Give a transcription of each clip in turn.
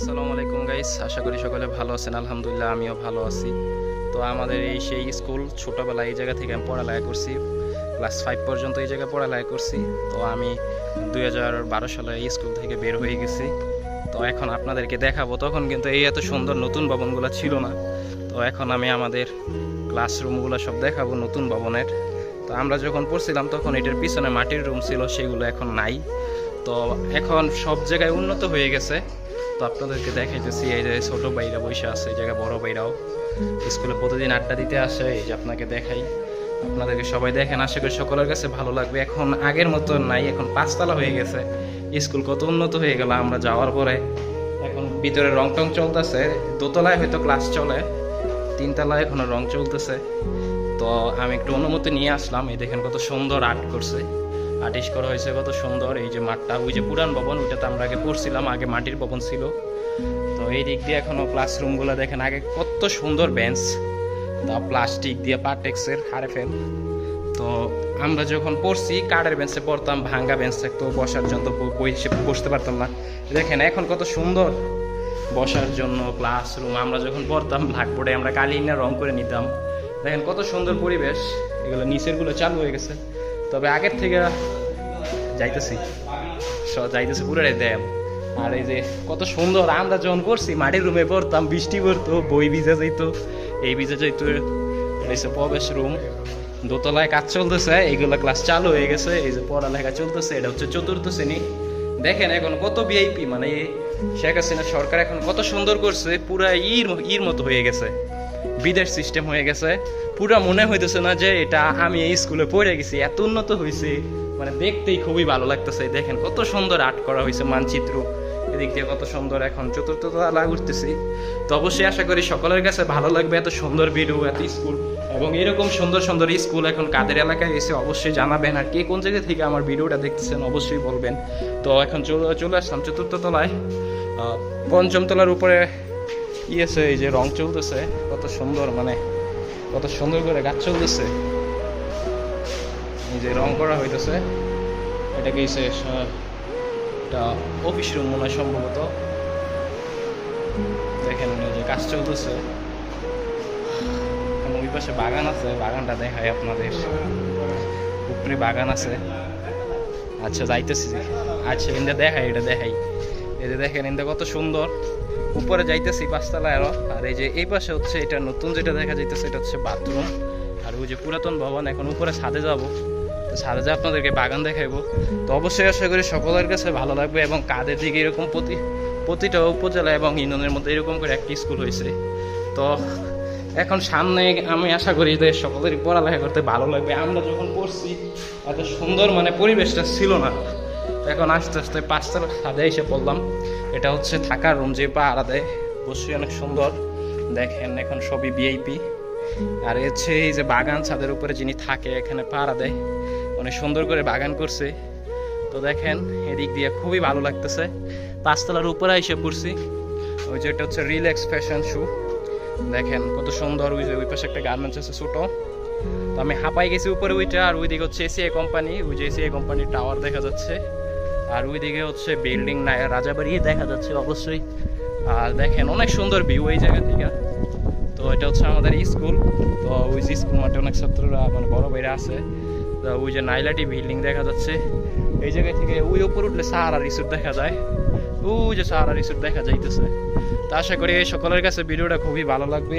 আসসালামু আলাইকুম গাইস আশা করি সকলে ভালো আছেন। আলহামদুলিল্লাহ, আমিও ভালো আছি। তো আমাদের এই সেই স্কুল, ছোটোবেলায় এই জায়গা থেকে আমি পড়ালেখা করছি। ক্লাস ফাইভ পর্যন্ত এই জায়গায় পড়ালেখা করছি। তো আমি দুই হাজার বারো সালে এই স্কুল থেকে বের হয়ে গেছি। তো এখন আপনাদেরকে দেখাবো। তখন কিন্তু এই এত সুন্দর নতুন ভবনগুলো ছিল না। তো এখন আমি আমাদের ক্লাসরুমগুলো সব দেখাবো নতুন ভবনের। তো আমরা যখন পড়ছিলাম, তখন এটার পিছনে মাটির রুম ছিল, সেগুলো এখন নাই। তো এখন সব জায়গায় উন্নত হয়ে গেছে। তো আপনাদেরকে দেখাইতেছি, এই যে ছোট ভাইরা বসে আছে, এই জায়গায় বড় ভাইরাও। স্কুলে প্রতিদিন আড্ডা দিতে আসে, এই যে আপনাকে দেখাই। আপনাদেরকে সবাই দেখেন, আশা করি সকলের কাছে ভালো লাগবে। এখন আগের মতো নাই, এখন পাঁচতলা হয়ে গেছে। স্কুল কত উন্নত হয়ে গেল, আমরা যাওয়ার পরে। এখন ভিতরে রং টং চলতেছে, দোতলায় হয়তো ক্লাস চলে, তিনতলায় এখনও রং চলতেছে। তো আমি একটু অনুমতি নিয়ে আসলাম, এই দেখেন কত সুন্দর আর্ট করছে। আর্টিস্ট করা হয়েছে, কত সুন্দর। এই যে মাঠটা, ওই যে পুরান ভবন, ওইটাতে আমরা আগে পড়ছিলাম, আগে মাটির ভবন ছিল। তো এই দিক দিয়ে এখনও ক্লাসরুমগুলো দেখেন, আগে কত সুন্দর বেঞ্চ তা প্লাস্টিক দিয়ে পার্টেক্সের হারে ফেল। তো আমরা যখন পড়ছি, কাঠের বেঞ্চে পড়তাম, ভাঙ্গা বেঞ্চ থাকতো, বসার জন্য ব- বসে বসতে পারতাম না। দেখেন, এখন কত সুন্দর। বসার জন্য ক্লাসরুম আমরা যখন পড়তাম ব্ল্যাকবোর্ডে আমরা কালি রং করে নিতাম। দেখেন কত সুন্দর পরিবেশ। এগুলো নিচেরগুলো চালু হয়ে গেছে। তবে আগের থেকে যাইতেছি। যাইতেছে পুরোটাই দেম। আর এই যে কত সুন্দর আমরা যখন করছি, মাটির রুমে পড়তাম, বৃষ্টি পড়তো, বই ভিজে যাইতো, এই ভিজে যাইতো হচ্ছে প্রবেশ রুম, দোতলায় কাজ চলতেছে, এইগুলো ক্লাস চালু হয়ে গেছে, এই যে পড়ালেখা চলতেছে, এটা হচ্ছে চতুর্থ শ্রেণি। দেখেন এখন কত ভিআইপি মানে শেখ হাসিনা সরকার এখন কত সুন্দর করছে, পুরা ইর ইর মতো হয়ে গেছে। বিদেশ সিস্টেম হয়ে গেছে। পুরা মনে হইতেছে না যে এটা আমি এই স্কুলে পড়ে গেছি, এত উন্নত হয়েছে মানে দেখতেই খুবই ভালো লাগতেছে দেখেন কত সুন্দর আর্ট করা হয়েছে মানচিত্র। এদিক দিয়ে কত সুন্দর এখন চতুর্থ তলা উঠতেছি তো অবশ্যই আশা করি সকলের কাছে ভালো লাগবে এত সুন্দর ভিডিও এত স্কুল এবং এরকম সুন্দর সুন্দর স্কুল এখন কাদের এলাকায় এসে অবশ্যই জানাবেন। আর কে কোন জায়গা থেকে আমার ভিডিওটা দেখতেছেন অবশ্যই বলবেন। তো এখন চলে চলে আসলাম চতুর্থ তলায়। পঞ্চম তলার উপরে ইয়েছে এই যে রং চলতেছে, কত সুন্দর মানে কত সুন্দর করে গাছ চলতেছে। এই যে রং করা হইতেছে, এটা কি সে এটা অফিস রুম মনে হয় সম্ভবত। দেখেন যে কাজ চলতেছে। ওই পাশে বাগান আছে, বাগানটা দেখাই আপনাদের। উপরে বাগান আছে। আচ্ছা যাইতেছি। আচ্ছা ইন্দা দেখাই, এটা দেখাই। এই যে দেখেন ইন্দা কত সুন্দর। উপরে যাইতেছি পাঁচতলা আরও। আর এই যে এই পাশে হচ্ছে এটা নতুন যেটা দেখা যাইতেছে, এটা হচ্ছে বাথরুম। আর ওই যে পুরাতন ভবন, এখন উপরে ছাদে যাব। তো ছাদে যা আপনাদেরকে বাগান দেখাইবো। তো অবশ্যই আশা করি সকলের কাছে ভালো লাগবে এবং কাদের দিকে এরকম প্রতি, প্রতিটা উপজেলা এবং ইউনিয়নের মধ্যে এরকম করে একটি স্কুল হয়েছে। তো এখন সামনে আমি আশা করি যে সকলেরই পড়ালেখা করতে ভালো লাগবে। আমরা যখন পড়ছি, এত সুন্দর মানে পরিবেশটা ছিল না। এখন আস্তে আস্তে পাঁচতলা ছাদে এসে পড়লাম। এটা হচ্ছে থাকার রুম যে পাহারা দেয় অবশ্যই অনেক সুন্দর। দেখেন এখন সবই ভিআইপি আর হচ্ছে এই যে বাগান, ছাদের উপরে যিনি থাকে এখানে পাহারা দেয় অনেক সুন্দর করে বাগান করছে। তো দেখেন, এদিক দিয়ে খুবই ভালো লাগতেছে। পাঁচতলার উপরে এসে পড়ছি। ওই যে এটা হচ্ছে রিল্যাক্স ফ্যাশন শু দেখেন, কত সুন্দর। ওই যে ওই পাশে একটা গার্মেন্টস আছে ছোটো। তো আমি হাঁপাই গেছি উপরে ওইটা। আর ওইদিকে হচ্ছে এসিআই কোম্পানি ওই যে এসিআই কোম্পানির টাওয়ার দেখা যাচ্ছে। আর ওইদিকে হচ্ছে বিল্ডিং না রাজাবাড়ি দেখা যাচ্ছে অবশ্যই। আর দেখেন, অনেক সুন্দর ভিউ এই জায়গা থেকে। তো এটা হচ্ছে আমাদের স্কুল তো ওই যে স্কুল মাঠে অনেক ছাত্ররা মানে বড় বাইরে আছে। তো ওই যে নাইলাটি বিল্ডিং দেখা যাচ্ছে। এই জায়গা থেকে ওই উপর উঠলে সাহারা রিসোর্ট দেখা যায়। ওই যে সাহারা রিসোর্ট দেখা যাইতেছে। তো আশা করি এই সকলের কাছে ভিডিওটা খুবই ভালো লাগবে।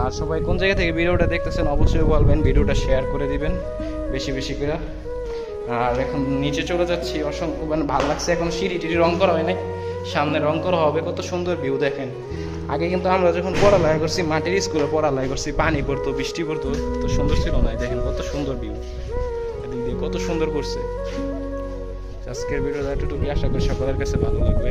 আর সবাই কোন জায়গা থেকে ভিডিওটা দেখতেছেন, অবশ্যই বলবেন, ভিডিওটা শেয়ার করে দিবেন, বেশি বেশি করে। আর এখন নিচে চলে যাচ্ছি, অসংখ্য মানে ভালো লাগছে। এখন সিঁড়ি টিড়ি রং করা হয় নাই। সামনে রং করা হবে, কত সুন্দর ভিউ দেখেন। আগে কিন্তু আমরা যখন পড়ালেখা করছি, মাটির স্কুলে পড়ালেখা করছি, পানি পড়তো, বৃষ্টি পড়তো তো সুন্দর ছিল না? দেখেন কত সুন্দর ভিউ এদিক দিয়ে কত সুন্দর করছে। আজকের ভিডিওটা এতটুকু আশা করি সকলের কাছে ভালো লাগবে।